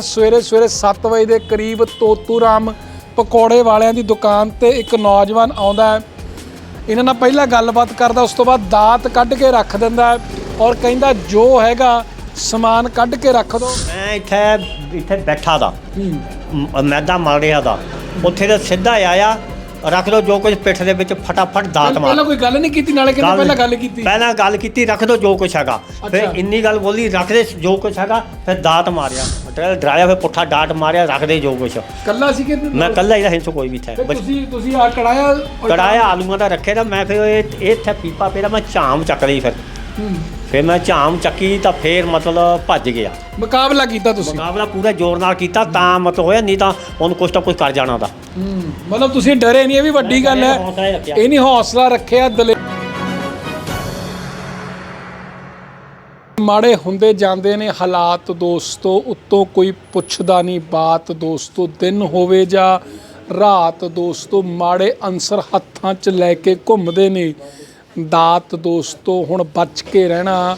ਸਵੇਰੇ ਸਵੇਰੇ 7 ਵਜੇ ਦੇ ਕਰੀਬ ਤੋਤੂ ਰਾਮ ਪਕੌੜੇ ਵਾਲਿਆਂ ਦੀ ਦੁਕਾਨ ਤੇ ਇੱਕ ਨੌਜਵਾਨ ਆਉਂਦਾ ਹੈ। ਇਹਨਾਂ ਨਾਲ ਪਹਿਲਾਂ ਗੱਲਬਾਤ ਕਰਦਾ ਉਸ ਤੋਂ ਬਾਅਦ ਦਾਤ ਕੱਢ ਕੇ ਰੱਖ ਦਿੰਦਾ ਹੈ ਔਰ ਕਹਿੰਦਾ ਜੋ ਹੈਗਾ ਸਮਾਨ ਕੱਢ ਕੇ ਰੱਖ ਦੋ। ਮੈਂ ਇੱਥੇ ਇੱਥੇ ਬੈਠਾ ਦਾ। ਮੈਦਾ ਮਲ ਰਿਹਾ ਦਾ। ਉੱਥੇ ਦਾ ਸਿੱਧਾ ਆਇਆ। ਰੱਖ ਦੋ ਜੋ ਕੁਝ ਪਿੱਠ ਦੇ ਵਿੱਚ ਫਟਾਫਟ ਦਾਤ ਮਾਰ। ਪਹਿਲਾਂ ਕੋਈ ਗੱਲ ਨਹੀਂ ਕੀਤੀ ਨਾਲੇ ਕਹਿੰਦੇ ਪਹਿਲਾਂ ਗੱਲ ਕੀਤੀ। ਪਹਿਲਾਂ ਗੱਲ ਕੀਤੀ ਰੱਖ ਦੋ ਜੋ ਕੁਛ ਹੈਗਾ। ਫਿਰ। ਇੰਨੀ ਗੱਲ ਬੋਲੀ ਰੱਖ ਦੇ ਜੋ ਕੁਛ ਹੈਗਾ ਫਿਰ ਦਾਤ ਮਾਰਿਆ। ਮਟਰਲ ਡਰਾਇਆ ਫਿਰ ਪੁੱਠਾ ਡਾਟ ਮਾਰਿਆ ਰੱਖ ਦੇ ਜੋ ਕੁਛ। ਕੱਲਾ ਸੀ ਕਿ ਮੈਂ ਕੱਲਾ ਹੀ ਹਿੰਸੋ ਕੋਈ ਵੀ ਥੈ ਤੁਸੀਂ ਤੁਸੀਂ ਆ ਕੜਾਇਆ ਕੜਾਇਆ ਆਲੂਆਂ ਦਾ ਰੱਖੇ ਤਾਂ ਮੈਂ ਫਿਰ ਇਹ ਇੱਥੇ ਪੀਪਾ ਪੇਰਾ ਮੈਂ ਝਾਮ ਚੱਕ ਲਈ ਫਿਰ। ਹੂੰ। ਫਿਰ ਮੈਂ ਝਾਮ ਚੱਕੀ ਤਾਂ ਫਿਰ ਮਤਲਬ ਭੱਜ ਗਿਆ। ਮੁਕਾਬਲਾ ਕੀਤਾ ਤੁਸੀਂ? ਮੁਕਾਬਲਾ ਪੂਰਾ ਜ਼ੋਰ ਨਾਲ ਕੀਤਾ ਤਾਂ ਮਤਲਬ ਹੋਇਆ ਨਹੀਂ ਤਾਂ ਉਹਨੂੰ ਕੁਛ ਤਾਂ ਕੁਛ ਕਰ ਜਾਣਾ ਦਾ ਹੂੰ ਮਤਲਬ ਤੁਸੀਂ ਡਰੇ ਨਹੀਂ ਇਹ ਵੀ ਵੱਡੀ ਗੱਲ ਹੈ। ਹੌਸਲਾ ਹੀ ਰੱਖਿਆ। ਇਹ ਨਹੀਂ ਹੌਸਲਾ ਰੱਖਿਆ ਦਲੇ ਮਾੜੇ ਹੁੰਦੇ ਜਾਂਦੇ ਨੇ ਹਾਲਾਤ ਦੋਸਤੋ ਉੱਤੋਂ ਕੋਈ ਪੁੱਛਦਾ ਨਹੀਂ ਬਾਤ ਦੋਸਤੋ ਦਿਨ ਹੋਵੇ ਜਾਂ ਰਾਤ ਦੋਸਤੋ ਮਾੜੇ ਅੰਸਰ ਹੱਥਾਂ 'ਚ ਲੈ ਕੇ ਘੁੰਮਦੇ ਨੇ। ਦਾਤ ਦੋਸਤੋ, ਹੁਣ ਬਚ ਕੇ ਰਹਿਣਾ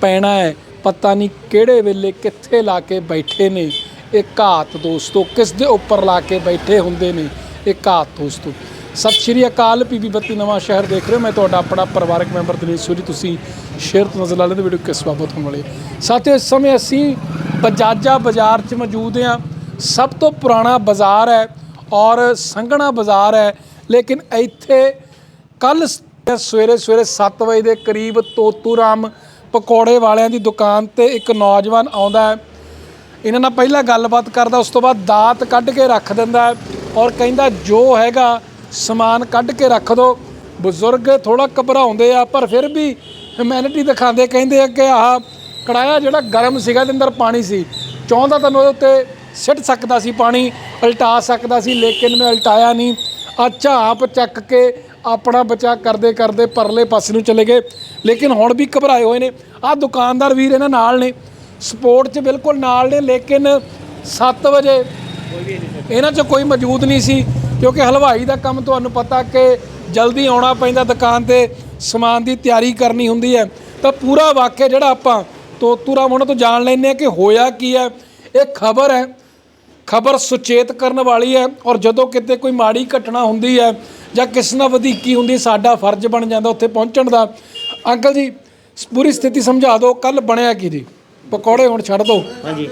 ਪੈਣਾ ਹੈ। ਪਤਾ ਨਹੀਂ ਕਿਹੜੇ ਵੇਲੇ ਕਿੱਥੇ ਲਾ ਕੇ ਬੈਠੇ ਨੇ। ਇਹ ਘਾਤ ਦੋਸਤੋ, ਕਿਸ ਦੇ ਉੱਪਰ ਲਾ ਕੇ ਬੈਠੇ ਹੁੰਦੇ ਨੇ? ਇਹ ਘਾਤ ਦੋਸਤੋ। ਸਤਿ ਸ਼੍ਰੀ ਅਕਾਲ ਪੀਬੀ ਬੱਤੀ ਨਵਾਂ ਸ਼ਹਿਰ ਦੇਖ ਰਹੇ ਹੋ। ਮੈਂ ਤੁਹਾਡਾ ਆਪਣਾ ਪਰਿਵਾਰਕ ਮੈਂਬਰ ਦਿਨੇਸ਼ ਸੂਰੀ। ਤੁਸੀਂ ਸ਼ੇਅਰ ਤੋਂ ਨਜ਼ਰ ਲਾ ਲੈਂਦੇ ਵੀਡੀਓ ਕਿਸ ਬਾਬਤ ਹੋਣ ਵਾਲੇ ਹੈ। ਸਾਥੀਓ, ਇਸ ਸਮੇਂ ਅਸੀਂ ਬਜਾਜਾ ਬਾਜ਼ਾਰ 'ਚ ਮੌਜੂਦ ਹਾਂ। ਸਭ ਤੋਂ ਪੁਰਾਣਾ ਬਾਜ਼ਾਰ ਹੈ ਔਰ ਸੰਘਣਾ ਬਾਜ਼ਾਰ ਹੈ। ਲੇਕਿਨ ਇੱਥੇ ਕੱਲ ਸਵੇਰੇ ਸਵੇਰੇ 7 ਵਜੇ ਦੇ ਕਰੀਬ ਤੋਤੂ ਰਾਮ ਪਕੌੜੇ ਵਾਲਿਆਂ ਦੀ ਦੁਕਾਨ ਤੇ ਇੱਕ ਨੌਜਵਾਨ ਆਉਂਦਾ ਹੈ। ਇਹਨਾਂ ਨਾਲ ਪਹਿਲਾਂ ਗੱਲਬਾਤ ਕਰਦਾ, ਉਸ ਤੋਂ ਬਾਅਦ ਦਾਤ ਕੱਢ ਕੇ ਰੱਖ ਦਿੰਦਾ ਔਰ ਕਹਿੰਦਾ, ਜੋ ਹੈਗਾ, ਸਮਾਨ ਕੱਢ ਕੇ ਰੱਖ ਦੋ। ਬਜ਼ੁਰਗ ਥੋੜਾ ਘਬਰਾਉਂਦੇ ਆ, ਪਰ ਫਿਰ ਵੀ ਹਿਊਮੈਨਿਟੀ ਦਿਖਾਉਂਦੇ, ਕਹਿੰਦੇ ਆ ਕਿ ਆਹ ਕੜਾਇਆ ਜਿਹੜਾ ਗਰਮ ਸੀਗਾ ਤੇ ਅੰਦਰ ਪਾਣੀ ਸੀ। ਚਾਹੁੰਦਾ ਤਾਂ ਮੈਂ ਉਹਦੇ ਉੱਤੇ ਸਿੱਟ ਸਕਦਾ ਸੀ ਪਾਣੀ, ਉਲਟਾ ਸਕਦਾ ਸੀ, ਲੇਕਿਨ ਮੈਂ ਉਲਟਾਇਆ ਨਹੀਂ। ਅੱਛਾ ਆਪ ਚੱਕ ਕੇ ਆਪਣਾ ਬਚਾ ਕਰਦੇ ਕਰਦੇ ਪਰਲੇ ਪਾਸੇ ਨੂੰ ਚਲੇ ਗਏ। ਲੇਕਿਨ ਹੁਣ ਵੀ ਘਬਰਾਏ ਹੋਏ ਨੇ। ਆਹ ਦੁਕਾਨਦਾਰ ਵੀਰ ਇਹਨਾਂ ਨਾਲ ਨੇ। ਸਪੋਰਟ 'ਚ ਬਿਲਕੁਲ ਨਾਲ ਨੇ, ਲੇਕਿਨ 7 ਵਜੇ ਇਹਨਾਂ 'ਚ ਕੋਈ ਮੌਜੂਦ ਨਹੀਂ ਸੀ। ਕਿਉਂਕਿ ਹਲਵਾਈ ਦਾ ਕੰਮ ਤੁਹਾਨੂੰ ਪਤਾ ਕਿ ਜਲਦੀ ਆਉਣਾ ਪੈਂਦਾ ਦੁਕਾਨ ਤੇ, ਸਮਾਨ ਦੀ ਤਿਆਰੀ ਕਰਨੀ ਹੁੰਦੀ ਹੈ। ਤਾਂ ਪੂਰਾ ਵਾਕਿਆ ਜਿਹੜਾ ਆਪਾਂ ਤੋਤੂਰਾਮ ਉਹਨਾਂ ਤੋਂ ਜਾਣ ਲੈਂਦੇ ਆ ਕਿ ਹੋਇਆ ਕੀ ਹੈ। ਇਹ ਖਬਰ ਹੈ। ਖਬਰ ਸੁਚੇਤ ਕਰਨ ਵਾਲੀ ਹੈ ਔਰ ਜਦੋਂ ਕਿਤੇ ਕੋਈ ਮਾੜੀ ਘਟਨਾ ਹੁੰਦੀ ਹੈ ਜਾਂ ਕਿਸੇ ਨਾਲ ਵਧੀਕੀ ਹੁੰਦੀ ਸਾਡਾ ਫਰਜ਼ ਬਣ ਜਾਂਦਾ ਉੱਥੇ ਪਹੁੰਚਣ ਦਾ। ਅੰਕਲ ਜੀ ਪੂਰੀ ਸਥਿਤੀ ਸਮਝਾ ਦਿਓ ਕੱਲ ਬਣਿਆ ਕੀ ਜੀ? ਪਕੌੜੇ ਹੁਣ ਛੱਡ ਦਿਓ ਹਾਂਜੀ।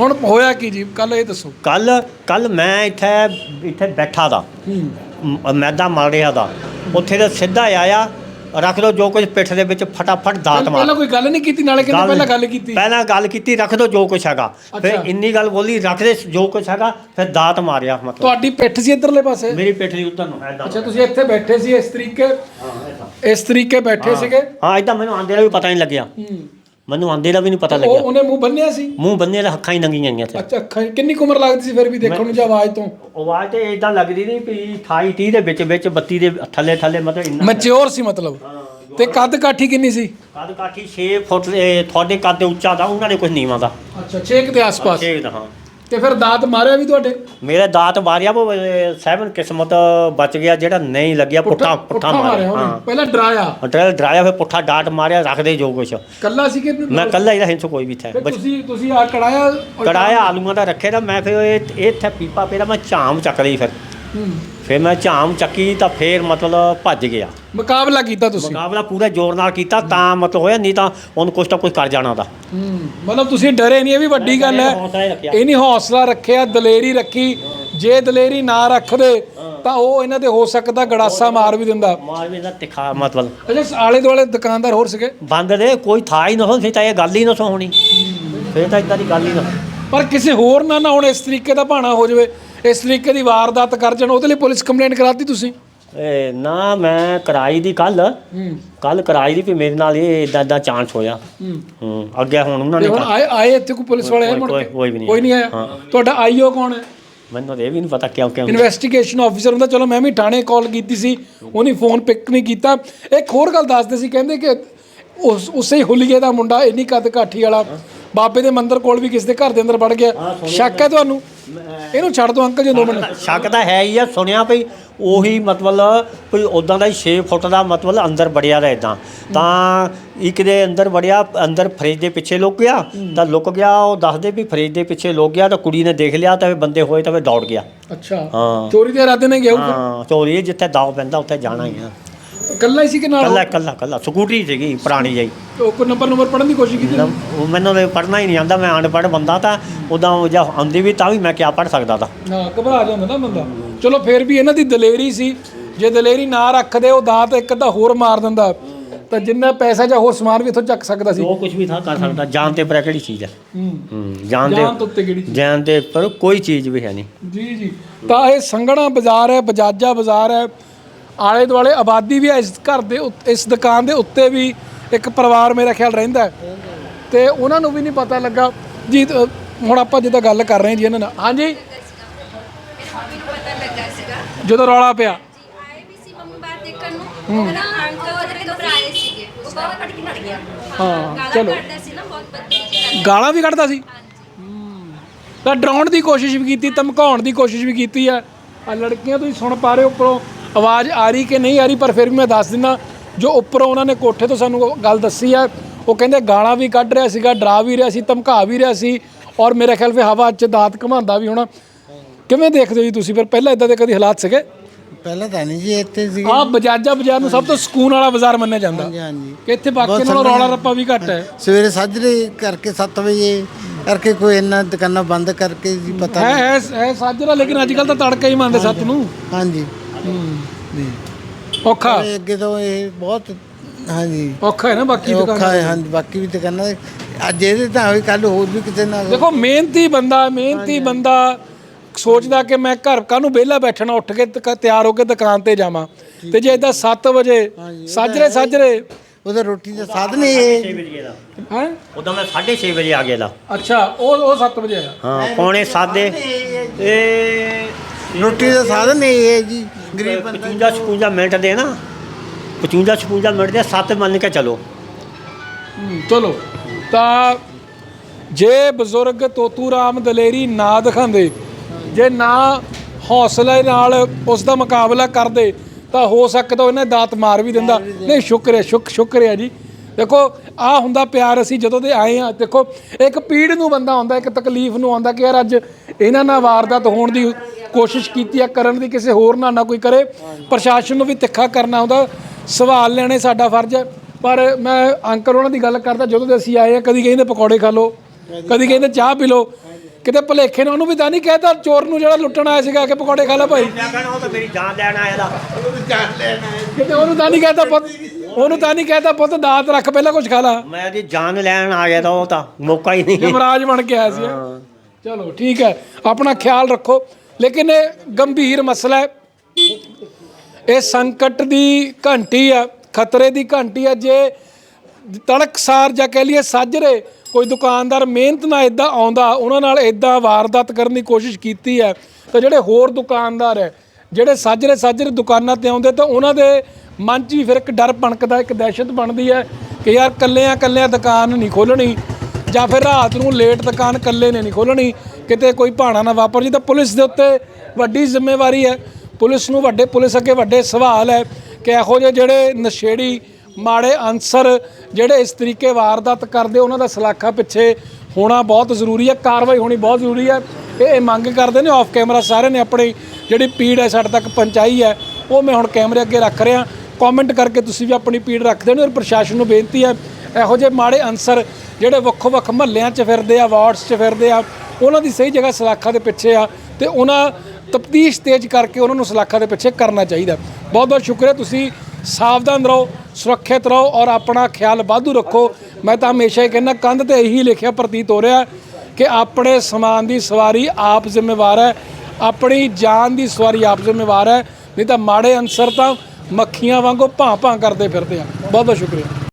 ਹੁਣ ਹੋਇਆ ਕੀ ਜੀ? ਕੱਲ ਇਹ ਦੱਸੋ। ਕੱਲ ਕੱਲ ਮੈਂ ਇੱਥੇ ਇੱਥੇ ਬੈਠਾ ਦਾ। ਮੈਦਾ ਮਲ ਰਿਹਾ ਦਾ। ਉੱਥੇ ਦਾ ਸਿੱਧਾ ਆਇਆ। ਰੱਖ ਦੋ ਜੋ ਕੁਝ ਪਿੱਠ ਦੇ ਵਿੱਚ ਫਟਾਫਟ ਦਾਤ ਮਾਰ। ਪਹਿਲਾਂ ਕੋਈ ਗੱਲ ਨਹੀਂ ਕੀਤੀ ਨਾਲੇ ਕਹਿੰਦੇ ਪਹਿਲਾਂ ਗੱਲ ਕੀਤੀ। ਪਹਿਲਾਂ ਗੱਲ ਕੀਤੀ ਰੱਖ ਦੋ ਜੋ ਕੁਛ ਹੈਗਾ। ਫਿਰ। ਇੰਨੀ ਗੱਲ ਬੋਲੀ ਰੱਖ ਦੇ ਜੋ ਕੁਛ ਹੈਗਾ ਫਿਰ ਦਾਤ ਮਾਰਿਆ ਮਤਲਬ। ਤੁਹਾਡੀ ਪਿੱਠ ਸੀ ਇੱਧਰਲੇ ਪਾਸੇ? ਮੇਰੀ ਪਿੱਠ ਦੀ ਉੱਤਰ ਨੂੰ ਐਦਾਂ ਅੱਛਾ ਤੁਸੀਂ ਇੱਥੇ ਬੈਠੇ ਸੀ ਇਸ ਤਰੀਕੇ। ਇਸ ਤਰੀਕੇ ਬੈਠੇ ਸੀਗੇ? ਹਾਂ ਇਦਾਂ ਮੈਨੂੰ ਆਂਦੇ ਵੀ ਪਤਾ ਨਹੀਂ ਲੱਗਿਆ। ਹੂੰ। ਮੈਨੂੰ ਆਂਦੇ ਦਾ ਵੀ ਨਹੀਂ ਪਤਾ ਉਹ ਲੱਗਿਆ। ਉਹਨੇ ਮੂੰਹ ਬੰਨਿਆ ਸੀ? ਮੂੰਹ ਬੰਨੇ ਦਾ ਅੱਖਾਂ ਹੀ ਨੰਗੀਆਂ ਗਈਆਂ ਤੇ ਅੱਛਾ ਅੱਖਾਂ ਕਿੰਨੀ ਕੁ ਉਮਰ ਲੱਗਦੀ ਸੀ ਫਿਰ ਵੀ ਦੇਖਣ ਨੂੰ ਜਾਂ ਆਵਾਜ਼ ਤੋਂ? ਆਵਾਜ਼ ਤੇ ਇਦਾਂ ਲੱਗਦੀ ਨਹੀਂ ਵੀ 28 30 ਦੇ ਵਿੱਚ ਵਿੱਚ 32 ਦੇ ਥੱਲੇ ਥੱਲੇ ਮਤਲਬ ਇੰਨਾ ਮੈਚਿਓਰ ਸੀ ਮਤਲਬ। ਤੇ ਕੱਦ ਕਾਠੀ ਕਿੰਨੀ ਸੀ? ਕੱਦ ਕਾਠੀ 6 ਫੁੱਟ ਤੁਹਾਡੇ ਕੱਦ ਦੇ ਉੱਚਾ ਦਾ ਉਹਨਾਂ ਦੇ ਕੁਝ ਨੀਵਾਂ ਦਾ। ਅੱਛਾ 6 ਦੇ ਆਸ-ਪਾਸ। 6 ਦਾ ਹਾਂ। ਤੇ ਫਿਰ ਦਾਤ ਮਾਰਿਆ ਵੀ ਤੁਹਾਡੇ? ਮੇਰੇ ਦਾਤ ਮਾਰਿਆ ਉਹ ਸੈਵਨ ਕਿਸਮਤ ਬਚ ਗਿਆ ਜਿਹੜਾ ਨਹੀਂ ਲੱਗਿਆ ਪੁੱਠਾ ਪੁੱਠਾ ਮਾਰਿਆ। ਹਾਂ। ਪਹਿਲਾਂ ਡਰਾਇਆ? ਡਰਾਇਆ ਡਰਾਇਆ ਫਿਰ ਪੁੱਠਾ ਡਾਟ ਮਾਰਿਆ ਰੱਖ ਦੇ ਜੋ ਕੁਛ। ਕੱਲਾ ਸੀ ਕਿ ਮੈਂ ਕੱਲਾ ਹੀ ਹਿੰਸੋ ਕੋਈ ਵੀ ਥੈ ਤੁਸੀਂ ਤੁਸੀਂ ਆ ਕੜਾਇਆ ਕੜਾਇਆ ਆਲੂਆਂ ਦਾ ਰੱਖੇ ਤਾਂ ਮੈਂ ਫਿਰ ਇਹ ਇੱਥੇ ਪੀਪਾ ਪੇਰਾ ਮੈਂ ਝਾਮ ਚੱਕ ਲਈ ਫਿਰ। ਫਿਰ ਮੈਂ ਝਾਮ ਚੱਕੀ ਤਾਂ ਫਿਰ ਮਤਲਬ ਭੱਜ ਗਿਆ। ਮੁਕਾਬਲਾ ਕੀਤਾ ਤੁਸੀਂ? ਮੁਕਾਬਲਾ ਪੂਰਾ ਜ਼ੋਰ ਨਾਲ ਕੀਤਾ ਤਾਂ ਮਤਲਬ ਹੋਇਆ ਨਹੀਂ ਤਾਂ ਉਹਨੂੰ ਕੁਛ ਤਾਂ ਕੁਛ ਕਰ ਜਾਣਾ ਦਾ ਹੂੰ। ਮਤਲਬ ਤੁਸੀਂ ਡਰੇ ਨਹੀਂ ਇਹ ਵੀ ਵੱਡੀ ਗੱਲ ਹੈ। ਹੌਸਲਾ ਹੀ ਰੱਖਿਆ। ਇਹ ਨਹੀਂ ਹੌਸਲਾ ਰੱਖਿਆ ਦਲੇਰੀ ਰੱਖੀ। ਜੇ ਦਲੇਰੀ ਨਾ ਰੱਖਦੇ ਤਾਂ ਉਹ ਇਹਨਾਂ ਦੇ ਹੋ ਸਕਦਾ ਗੜਾਸਾ ਮਾਰ ਵੀ ਦਿੰਦਾ। ਮਾਰ ਵੀ ਦਾ ਤਿਖਾ ਮਤਲਬ। ਅੱਛਾ ਆਲੇ ਦੁਆਲੇ ਦੁਕਾਨਦਾਰ ਹੋਰ ਸੀਗੇ? ਬੰਦ ਦੇ ਕੋਈ ਥਾ ਹੀ ਨਾ ਹੋ ਫਿਰ ਤਾਂ ਇਹ ਗੱਲ ਹੀ ਨਾ ਸੋ ਹੋਣੀ ਫਿਰ ਤਾਂ ਇਦਾਂ ਦੀ ਗੱਲ ਹੀ ਨਾ ਪਰ ਕਿਸੇ ਹੋਰ ਨਾਲ ਨਾ ਹੁਣ ਇਸ ਤਰੀਕੇ ਦਾ ਭਾਣਾ ਹੋ ਜਾਵੇ। ਇਸ ਤਰੀਕੇ ਦੀ ਵਾਰਦਾਤ ਕਰ ਜਾਣ ਉਹਦੇ ਲਈ ਪੁਲਿਸ ਕੰਪਲੇਂਟ ਕਰਾਤੀ ਤੁਸੀਂ? ਇਹ ਨਾ ਮੈਂ ਕਰਾਈ ਦੀ ਕੱਲ ਕੱਲ ਕਰਾਈ ਦੀ ਵੀ ਮੇਰੇ ਨਾਲ ਇਹ ਇਦਾਂ ਇਦਾਂ ਚਾਂਸ ਹੋਇਆ। ਹੂੰ। ਅੱਗੇ ਹੁਣ ਉਹਨਾਂ ਨੇ ਹੁਣ ਆਏ ਆਏ ਇੱਥੇ ਕੋਈ ਪੁਲਿਸ ਵਾਲੇ ਆਏ ਮੁੜ ਕੇ? ਕੋਈ ਵੀ ਨਹੀਂ ਕੋਈ ਨਹੀਂ ਆਇਆ। ਤੁਹਾਡਾ ਆਈਓ ਕੌਣ ਹੈ? ਮੈਨੂੰ ਇਹ ਵੀ ਨਹੀਂ ਪਤਾ ਕਿਉਂ ਕਿਉਂ। ਇਨਵੈਸਟੀਗੇਸ਼ਨ ਆਫੀਸਰ ਹੁੰਦਾ ਚਲੋ ਮੈਂ ਵੀ ਥਾਣੇ ਕਾਲ ਕੀਤੀ ਸੀ ਉਹਨੇ ਫੋਨ ਪਿਕ ਨਹੀਂ ਕੀਤਾ। ਇੱਕ ਹੋਰ ਗੱਲ ਦੱਸਦੇ ਸੀ ਕਹਿੰਦੇ ਕਿ ਉਸ ਹੁਲੀਏ ਦਾ ਮੁੰਡਾ ਇੰਨੀ ਕੱਦ ਕਾਠੀ ਵਾਲਾ ਬਾਬੇ ਦੇ ਮੰਦਿਰ ਕੋਲ ਵੀ ਕਿਸੇ ਦੇ ਘਰ ਦੇ ਅੰਦਰ ਵੜ ਗਿਆ। ਸ਼ੱਕ ਹੈ ਤੁਹਾਨੂੰ? ਇਹਨੂੰ ਛੱਡ ਦੋ ਅੰਕਲ ਜੀ ਦੋ ਮਿੰਟ। ਸ਼ੱਕ ਤਾਂ ਹੈ ਹੀ ਆ ਸੁਣਿਆ ਭਈ ਉਹੀ ਮਤਲਬ ਕੋਈ ਉਦਾਂ ਦਾ ਹੀ 6 ਫੁੱਟ ਦਾ ਮਤਲਬ ਅੰਦਰ ਵੜਿਆ ਦਾ ਇਦਾਂ ਤਾਂ ਇੱਕ ਦੇ ਅੰਦਰ ਵੜਿਆ ਅੰਦਰ ਫਰਿੱਜ ਦੇ ਪਿੱਛੇ ਲੁਕ ਗਿਆ ਤਾਂ ਲੁਕ ਗਿਆ ਉਹ ਦੱਸਦੇ ਵੀ ਫਰਿੱਜ ਦੇ ਪਿੱਛੇ ਲੁਕ ਗਿਆ ਤਾਂ ਕੁੜੀ ਨੇ ਦੇਖ ਲਿਆ ਤਾਂ ਬੰਦੇ ਹੋਏ ਤਾਂ ਫਿਰ ਦੌੜ ਗਿਆ। ਅੱਛਾ। ਹਾਂ। ਚੋਰੀ ਦੇ ਇਰਾਦੇ ਨਾਲ ਗਿਆ ਉਹ ਹਾਂ ਚੋਰੀ ਜਿੱਥੇ ਦਾਅ ਪੈਂਦਾ ਉੱਥੇ ਜਾਣਾ ਹੀ ਆ। ਇਕੱਲਾ ਹੀ ਸੀ ਕਿ ਨਾਲ ਕੱਲਾ ਕੱਲਾ ਕੱਲਾ ਸਕੂਟਰੀ ਸੀਗੀ ਪੁਰਾਣੀ ਜਿਹੀ। ਉਹ ਕੋਈ ਨੰਬਰ ਨੰਬਰ ਪੜਨ ਦੀ ਕੋਸ਼ਿਸ਼ ਕੀਤੀ ਉਹ ਮੈਨੂੰ ਤਾਂ ਪੜਨਾ ਹੀ ਨਹੀਂ ਆਂਦਾ ਮੈਂ ਅਨਪੜ੍ਹ ਬੰਦਾ ਤਾਂ ਉਦਾਂ ਜਾਂ ਆਉਂਦੀ ਵੀ ਤਾਂ ਵੀ ਮੈਂ ਕਿਆ ਪੜ੍ਹ ਸਕਦਾ ਤਾਂ। ਨਾ ਘਬਰਾ ਜਾਂਦਾ ਨਾ ਬੰਦਾ। ਚਲੋ ਫੇਰ ਵੀ ਇਹਨਾਂ ਦੀ ਦਲੇਰੀ ਸੀ। ਜੇ ਦਲੇਰੀ ਨਾ ਰੱਖਦੇ ਉਹ ਦਾਤ ਇੱਕ ਅੱਧਾ ਹੋਰ ਮਾਰ ਦਿੰਦਾ। ਤਾਂ ਜਿੰਨਾ ਪੈਸਾ ਜਾਂ ਹੋਰ ਸਮਾਨ ਵੀ ਇੱਥੋਂ ਚੱਕ ਸਕਦਾ ਸੀ। ਉਹ ਕੁਝ ਵੀ ਥਾ ਕਰ ਸਕਦਾ ਜਾਨ ਤੇ ਪਰ ਕਿਹੜੀ ਚੀਜ਼ ਹੈ। ਹੂੰ ਜਾਨ ਜਾਨ ਤੋਂ ਦੇ ਉੱਤੇ ਕਿਹੜੀ ਚੀਜ਼? ਜਾਨ ਦੇ ਪਰ ਕੋਈ ਚੀਜ਼ ਵੀ ਹੈ ਨਹੀਂ। ਜੀ ਜੀ। ਤਾਂ ਇਹ ਸੰਘਣਾ ਬਾਜ਼ਾਰ ਹੈ ਬਜਾਜਾ ਬਾਜ਼ਾਰ ਹੈ। ਆਲੇ ਦੁਆਲੇ ਆਬਾਦੀ ਵੀ ਹੈ ਇਸ ਘਰ ਦੇ ਉੱਤੇ- ਇਸ ਦੁਕਾਨ ਦੇ ਉੱਤੇ ਵੀ ਇੱਕ ਪਰਿਵਾਰ ਮੇਰਾ ਖਿਆਲ ਰਹਿੰਦਾ ਹੈ। ਤੇ ਉਹਨਾਂ ਨੂੰ ਵੀ ਨਹੀਂ ਪਤਾ ਲੱਗਾ। ਜੀ ਅ, ਹੁਣ ਆਪਾਂ ਜਿੱਦਾਂ ਗੱਲ ਕਰ ਰਹੇ ਜੀ ਇਹਨਾਂ ਨਾਲ। ਹਾਂਜੀ। ਜਦੋਂ ਰੌਲਾ ਪਿਆ। ਜੀ ਹਾਂ, ਚਲੋ। ਕੱਢਦਾ ਗਾਲਾਂ ਵੀ ਕੱਢਦਾ ਸੀ। ਹਾਂਜੀ ਤਾਂ ਡਰਾਉਣ ਦੀ ਕੋਸ਼ਿਸ਼ ਵੀ ਕੀਤੀ ਧਮਕਾਉਣ ਦੀ ਕੋਸ਼ਿਸ਼ ਵੀ ਕੀਤੀ ਆ ਆ ਲੜਕੀਆਂ ਤੁਸੀਂ ਸੁਣ ਪਾ ਰਹੇ ਹੋ ਉੱਪਰੋਂ। ਆਵਾਜ਼ ਆ ਰਹੀ ਕਿ ਨਹੀਂ ਆ ਰਹੀ ਪਰ ਫਿਰ ਵੀ ਮੈਂ ਦੱਸ ਦਿੰਦਾ ਜੋ ਉੱਪਰੋਂ ਉਹਨਾਂ ਨੇ ਕੋਠੇ ਤੋਂ ਸਾਨੂੰ ਗੱਲ ਦੱਸੀ ਆ ਉਹ ਕਹਿੰਦੇ ਗਾਲਾਂ ਵੀ ਕੱਢ ਰਿਹਾ ਸੀਗਾ ਡਰਾ ਵੀ ਰਿਹਾ ਸੀ ਧਮਕਾ ਵੀ ਰਿਹਾ ਸੀ ਔਰ ਮੇਰੇ ਖਿਆਲ ਫਿਰ ਹਵਾ 'ਚ ਦਾਤ ਘਮਾਉਂਦਾ ਵੀ ਹੋਣਾ। ਕਿਵੇਂ ਦੇਖਦੇ ਹੋ ਜੀ ਤੁਸੀਂ ਫਿਰ? ਪਹਿਲਾਂ ਇਦਾਂ ਦੇ ਕਦੀ ਹਾਲਾਤ ਸੀਗੇ? ਪਹਿਲਾਂ ਤਾਂ ਨਹੀਂ ਜੀ ਇੱਥੇ ਸੀ ਆ ਬਜਾਜਾ ਬਾਜ਼ਾਰ ਨੂੰ ਸਭ ਤੋਂ ਸਕੂਨ ਵਾਲਾ ਬਾਜ਼ਾਰ ਮੰਨਿਆ ਜਾਂਦਾ। ਹਾਂਜੀ ਹਾਂਜੀ। ਕਿ ਇੱਥੇ ਬਾਕੀ ਨਾਲੋਂ ਰੌਲਾ ਰੱਪਾ ਵੀ ਘੱਟ ਹੈ। ਸਵੇਰੇ ਸਾਜਰੇ ਕਰਕੇ 7 ਵਜੇ ਕਰਕੇ ਕੋਈ ਇੰਨਾ ਦੁਕਾਨਾਂ ਬੰਦ ਕਰਕੇ ਜੀ ਪਤਾ ਹੈ ਹੈ ਸਾਜਰਾ ਲੇਕਿਨ ਅੱਜ ਕੱਲ ਤਾਂ ਤੜਕਾ ਹੀ ਮੰਨਦੇ ਸੱਤ ਨੂੰ। ਹਾਂਜੀ। ਔਖਾ? ਇਹ ਅੱਗੇ ਤੋਂ ਇਹ ਬਹੁਤ ਹਾਂਜੀ। ਔਖਾ ਹੈ ਨਾ ਬਾਕੀ ਦੁਕਾਨ ਔਖਾ ਹੈ ਹਾਂਜੀ ਬਾਕੀ ਵੀ ਦੁਕਾਨਾਂ ਅੱਜ ਇਹਦੇ ਤਾਂ ਹੋਈ ਕੱਲ ਹੋਰ ਵੀ ਕਿਤੇ ਨਾ ਦੇਖੋ ਮਿਹਨਤੀ ਬੰਦਾ ਮਿਹਨਤੀ ਬੰਦਾ ਸੋਚਦਾ ਕਿ ਮੈਂ ਘਰ ਕਾਹਨੂੰ ਵਿਹਲਾ ਬੈਠਣਾ ਉੱਠ ਕੇ ਤਕ- ਤਿਆਰ ਹੋ ਕੇ ਦੁਕਾਨ ਤੇ ਜਾਵਾਂ। ਤੇ ਜੇ ਇਦਾਂ 7 ਵਜੇ ਸਾਜਰੇ ਸਾਜਰੇ। ਉਹਦਾ ਰੋਟੀ ਦਾ ਸਾਧਨ ਹੀ ਇਹ। 6 ਵਜੇ ਦਾ। ਹੈ? ਉਦੋਂ ਮੈਂ 6:30 ਵਜੇ ਆ ਗਿਆ ਦਾ। ਅੱਛਾ ਉਹ ਉਹ 7 ਵਜੇ ਆਇਆ। ਹਾਂ ਪੌਣੇ 7 ਦੇ। ਇਹ ਰੋਟੀ ਦਾ ਸਾਧਨ ਇਹ ਹੈ ਜੀ ਗਰੀਬ ਬੰਦਾ 55 56 ਮਿੰਟ ਦੇ ਨਾ 55 56 ਮਿੰਟ ਦੇ 7 ਮੰਨ ਕੇ ਚਲੋ। ਚਲੋ। ਤਾਂ ਜੇ ਬਜ਼ੁਰਗ ਤੋਤੂ ਰਾਮ ਦਲੇਰੀ ਨਾ ਦਿਖਾਉਂਦੇ ਜੇ ਨਾ ਹੌਸਲੇ ਨਾਲ ਉਸ ਦਾ ਮੁਕਾਬਲਾ ਕਰਦੇ ਤਾਂ ਹੋ ਸਕਦਾ ਉਹਨੇ ਦਾਤ ਮਾਰ ਵੀ ਦਿੰਦਾ। ਨਹੀਂ ਸ਼ੁਕਰ ਹੈ ਸ਼ੁਕ ਸ਼ੁਕਰ ਹੈ ਜੀ। ਦੇਖੋ ਆ ਹੁੰਦਾ ਪਿਆਰ ਅਸੀਂ ਜਦੋਂ ਦੇ ਆਏ ਆ ਦੇਖੋ ਇੱਕ ਪੀੜ ਨੂੰ ਬੰਦਾ ਹੁੰਦਾ ਇੱਕ ਤਕਲੀਫ ਨੂੰ ਆਉਂਦਾ ਕਿ ਯਾਰ ਅੱਜ ਇਹਨਾਂ ਨਾਲ ਵਾਰਦਾਤ ਹੋਣ ਦੀ ਕੋਸ਼ਿਸ਼ ਕੀਤੀ ਆ ਕਰਨ ਦੀ ਕਿਸੇ ਹੋਰ ਨਾਲ ਨਾ ਕੋਈ ਕਰੇ। ਪ੍ਰਸ਼ਾਸਨ ਨੂੰ ਵੀ ਤਿੱਖਾ ਕਰਨਾ ਆਉਂਦਾ। ਸਵਾਲ ਲੈਣੇ ਸਾਡਾ ਫਰਜ਼ ਹੈ। ਪਰ ਮੈਂ ਅੰਕਲ ਉਹਨਾਂ ਦੀ ਗੱਲ ਕਰਦਾ ਜਦੋਂ ਦੇ ਅਸੀਂ ਆਏ ਆ ਕਦੀ ਕਹਿੰਦੇ ਪਕੌੜੇ ਖਾ ਲਓ ਕਦੀ ਕਹਿੰਦੇ ਚਾਹ ਪੀ ਲਓ। ਕਿਤੇ ਭਲੇਖੇ ਨੇ ਉਹਨੂੰ ਵੀ ਤਾਂ ਨਹੀਂ ਕਹਿਤਾ ਚੋਰ ਨੂੰ ਜਿਹੜਾ ਲੁੱਟਣ ਆਇਆ ਸੀਗਾ ਕਿ ਪਕੌੜੇ ਖਾ ਲੈ ਭਾਈ। ਕਿਤੇ ਉਹਨੂੰ ਤਾਂ ਨਹੀਂ ਕਹਿਤਾ ਪੁੱਤ ਉਹਨੂੰ ਤਾਂ ਨਹੀਂ ਕਹਿਤਾ ਪੁੱਤ ਦਾਤ ਰੱਖ ਪਹਿਲਾਂ ਕੁਝ ਖਾ ਲਾ। ਮੈਂ ਦੀ ਜਾਨ ਲੈਣ ਆ ਗਿਆ ਤਾਂ ਉਹ ਤਾਂ ਮੌਕਾ ਹੀ ਨਹੀਂ। ਯਮਰਾਜ ਬਣ ਕੇ ਆਇਆ ਸੀ। ਚਲੋ ਠੀਕ ਹੈ ਆਪਣਾ ਖਿਆਲ ਰੱਖੋ। ਲੇਕਿਨ ਇਹ ਗੰਭੀਰ ਮਸਲਾ ਹੈ। ਇਹ ਸੰਕਟ ਦੀ ਘੰਟੀ ਆ, ਖਤਰੇ ਦੀ ਘੰਟੀ ਆ। ਜੇ ਤੜਕਸਾਰ ਜਾਂ ਕਹਿ ਲਈਏ ਸਾਜਰੇ ਕੋਈ ਦੁਕਾਨਦਾਰ ਮਿਹਨਤ ਨਾਲ ਇਦਾਂ ਆਉਂਦਾ, ਉਹਨਾਂ ਨਾਲ ਇਦਾਂ ਵਾਰਦਾਤ ਕਰਨ ਦੀ ਕੋਸ਼ਿਸ਼ ਕੀਤੀ ਹੈ ਤਾਂ ਜਿਹੜੇ ਹੋਰ ਦੁਕਾਨਦਾਰ ਹੈ ਜਿਹੜੇ ਸਾਜਰੇ ਸਾਜਰੇ ਦੁਕਾਨਾਂ ਤੇ ਆਉਂਦੇ, ਤਾਂ ਉਹਨਾਂ ਦੇ ਮਨ 'ਚ ਵੀ ਫਿਰ ਇੱਕ ਡਰ ਬਣਕਦਾ ਇੱਕ ਦਹਿਸ਼ਤ ਬਣਦੀ ਹੈ ਕਿ ਯਾਰ ਕੱਲਿਆਂ ਕੱਲਿਆਂ ਦੁਕਾਨ ਨਹੀਂ ਖੋਲਣੀ ਜਾਂ ਫਿਰ ਰਾਤ ਨੂੰ ਲੇਟ ਦੁਕਾਨ ਇਕੱਲੇ ਨੇ ਨਹੀਂ ਖੋਲਣੀ ਕਿਤੇ ਕੋਈ ਭਾਣਾ ਨਾ ਵਾਪਰ ਜੀ ਤਾਂ ਪੁਲਿਸ ਦੇ ਉੱਤੇ ਵੱਡੀ ਜ਼ਿੰਮੇਵਾਰੀ ਹੈ। ਪੁਲਿਸ ਨੂੰ ਵੱਡੇ ਪੁਲਿਸ ਅੱਗੇ ਵੱਡੇ ਸਵਾਲ ਹੈ ਕਿ ਇਹੋ ਜਿਹੇ ਜਿਹੜੇ ਨਸ਼ੇੜੀ ਮਾੜੇ ਅਨਸਰ ਜਿਹੜੇ ਇਸ ਤਰੀਕੇ ਵਾਰਦਾਤ ਕਰਦੇ, ਉਹਨਾਂ ਦਾ ਸਲਾਖਾ ਪਿੱਛੇ ਹੋਣਾ ਬਹੁਤ ਜ਼ਰੂਰੀ ਹੈ, ਕਾਰਵਾਈ ਹੋਣੀ ਬਹੁਤ ਜ਼ਰੂਰੀ ਹੈ। ਇਹ ਇਹ ਮੰਗ ਕਰਦੇ ਨੇ ਆਫ ਕੈਮਰਾ ਸਾਰਿਆਂ ਨੇ ਆਪਣੀ ਜਿਹੜੀ ਪੀੜ ਹੈ, ਸਾਡੇ ਤੱਕ ਪਹੁੰਚਾਈ ਹੈ, ਉਹ ਮੈਂ ਹੁਣ ਕੈਮਰੇ ਅੱਗੇ ਰੱਖ ਰਿਹਾ। ਕਮੈਂਟ ਕਰਕੇ ਤੁਸੀਂ ਵੀ ਆਪਣੀ ਪੀੜ ਰੱਖਦੇ ਨੇ ਔਰ ਪ੍ਰਸ਼ਾਸਨ ਨੂੰ ਬੇਨਤੀ ਹੈ, ਇਹੋ ਜਿਹੇ ਮਾੜੇ ਅਨਸਰ ਜਿਹੜੇ ਵੱਖੋ ਵੱਖ ਮਹੱਲਿਆਂ 'ਚ ਫਿਰਦੇ ਆ, ਵਾਰਡਸ 'ਚ ਫਿਰਦੇ ਆ ਉਹਨਾਂ ਦੀ ਸਹੀ ਜਗ੍ਹਾ ਸਲਾਖਾਂ ਦੇ ਪਿੱਛੇ ਆ ਤੇ ਉਹਨਾਂ ਤਫਤੀਸ਼ ਤੇਜ਼ ਕਰਕੇ ਉਹਨਾਂ ਨੂੰ ਸਲਾਖਾਂ ਦੇ ਪਿੱਛੇ ਕਰਨਾ ਚਾਹੀਦਾ। ਬਹੁਤ ਬਹੁਤ ਸ਼ੁਕਰੀਆ, ਤੁਸੀਂ ਸਾਵਧਾਨ ਰਹੋ, ਸੁਰੱਖਿਅਤ ਰਹੋ ਔਰ ਆਪਣਾ ਖਿਆਲ ਵਾਧੂ ਰੱਖੋ। ਮੈਂ ਤਾਂ ਹਮੇਸ਼ਾ ਹੀ ਕਹਿੰਦਾ, ਕੰਧ ਤੇ ਇਹੀ ਲਿਖਿਆ ਪ੍ਰਤੀਤ ਹੋ ਰਿਹਾ ਕਿ ਆਪਣੇ ਸਮਾਨ ਦੀ ਸਵਾਰੀ ਆਪ ਜ਼ਿੰਮੇਵਾਰ ਹੈ, ਆਪਣੀ ਜਾਨ ਦੀ ਸਵਾਰੀ ਆਪ ਜ਼ਿੰਮੇਵਾਰ ਹੈ, ਨਹੀਂ ਤਾਂ ਮਾੜੇ ਅਨਸਰ ਤਾਂ ਮੱਖੀਆਂ ਵਾਂਗੂ ਭਾਂ ਭਾਂ ਕਰਦੇ ਫਿਰਦੇ ਆ। ਬਹੁਤ ਬਹੁਤ ਸ਼ੁਕਰੀਆ।